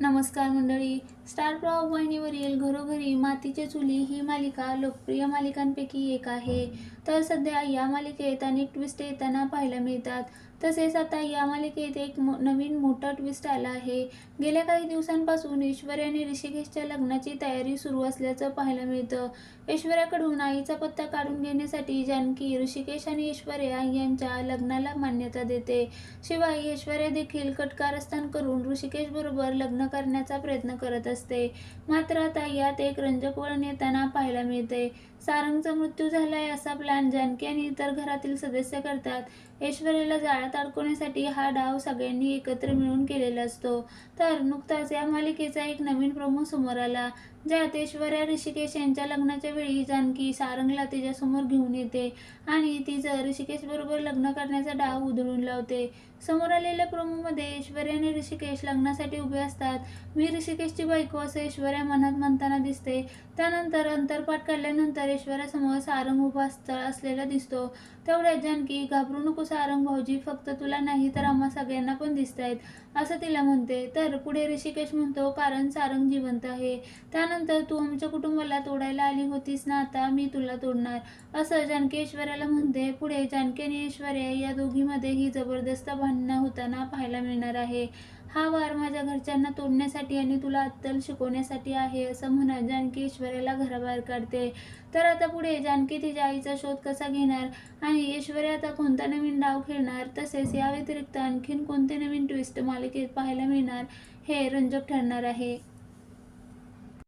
नमस्कार मंडळी. स्टार प्रवाह वाहिनीवरील घरोघरी मातीचे चुली ही मालिका लोकप्रिय मालिकांपैकी एक आहे. तर सध्या या मालिकेत अनेक ट्विस्ट येताना पाहायला मिळतात. तसेच आता या मालिकेत एक मो नवीन मोठा ट्विस्ट आला आहे. गेल्या काही दिवसांपासून ऐश्वर्या आणि ऋषिकेशच्या लग्नाची तयारी सुरू असल्याचं पाहायला मिळतं. ऐश्वर्याकडून आईचा पत्ता काढून घेण्यासाठी जानकी ऋषिकेश आणि ऐश्वर्या यांच्या लग्नाला मान्यता देते. शिवाय ऐश्वर्या देखील कटकारस्थान करून ऋषिकेशबरोबर लग्न करण्याचा प्रयत्न करत असते. मात्र आता यात एक रंजक वळण येताना पाहायला मिळते. सारंगचा मृत्यू झालाय असा प्लॅन जानकी आणि इतर घरातील सदस्य करतात. ऐश्वर्याला जाळ्यात अडकवण्यासाठी हा डाव सगळ्यांनी एकत्र मिळून केलेला असतो. तर नुकताच या मालिकेचा एक नवीन प्रमो समोर आला. ज्यात ऐश्वर्या ऋषिकेश यांच्या लग्नाच्या वेळी जानकी सारंगला तिच्यासमोर घेऊन येते आणि तिचं ऋषिकेश बरोबर लग्न करण्याचा डाव उधळून लावते. समोर आलेल्या प्रोमोमध्ये ऐश्वर्या आणि ऋषिकेश लग्नासाठी उभे असतात. मी ऋषिकेशची बायको असं ऐश्वर्या मनात म्हणताना दिसते. त्यानंतर अंतरपाठ काढल्यानंतर ऐश्वर्यासमोर सारंग उभा असलेला दिसतो. तेवढ्यात जानकी घाबरू नको सारंग भाऊजी फक्त तुला नाही तर आम्हा सगळ्यांना पण दिसत आहेत असं तिला म्हणते. तर पुढे ऋषिकेश म्हणतो कारण सारंग जिवंत आहे. त्यानंतर तू आमच्या कुटुंबाला तोडायला आली होतीस ना आता मी तुला तोडणार. असं जानकी ऐश्वर्याला म्हणते. पुढे जानकी आणि ऐश्वर्या या दोघीमध्येही जबरदस्त भांडणं होताना पाहायला मिळणार आहे. हा वार माझ्या घरच्यांना तोडण्यासाठी आणि तुला अत्तल शिकवण्यासाठी आहे असं म्हणत जानकी ऐश्वर्याला घराबाहेर काढते. तर आता पुढे जानकी तिच्या आईचा शोध कसा घेणार? आणि ऐश्वर्या आता कोणता नवीन डाव खेळणार? तसेच या व्यतिरिक्त आणखीन कोणते नवीन ट्विस्ट मालिकेत पाहायला मिळणार? हे रंजक ठरणार आहे.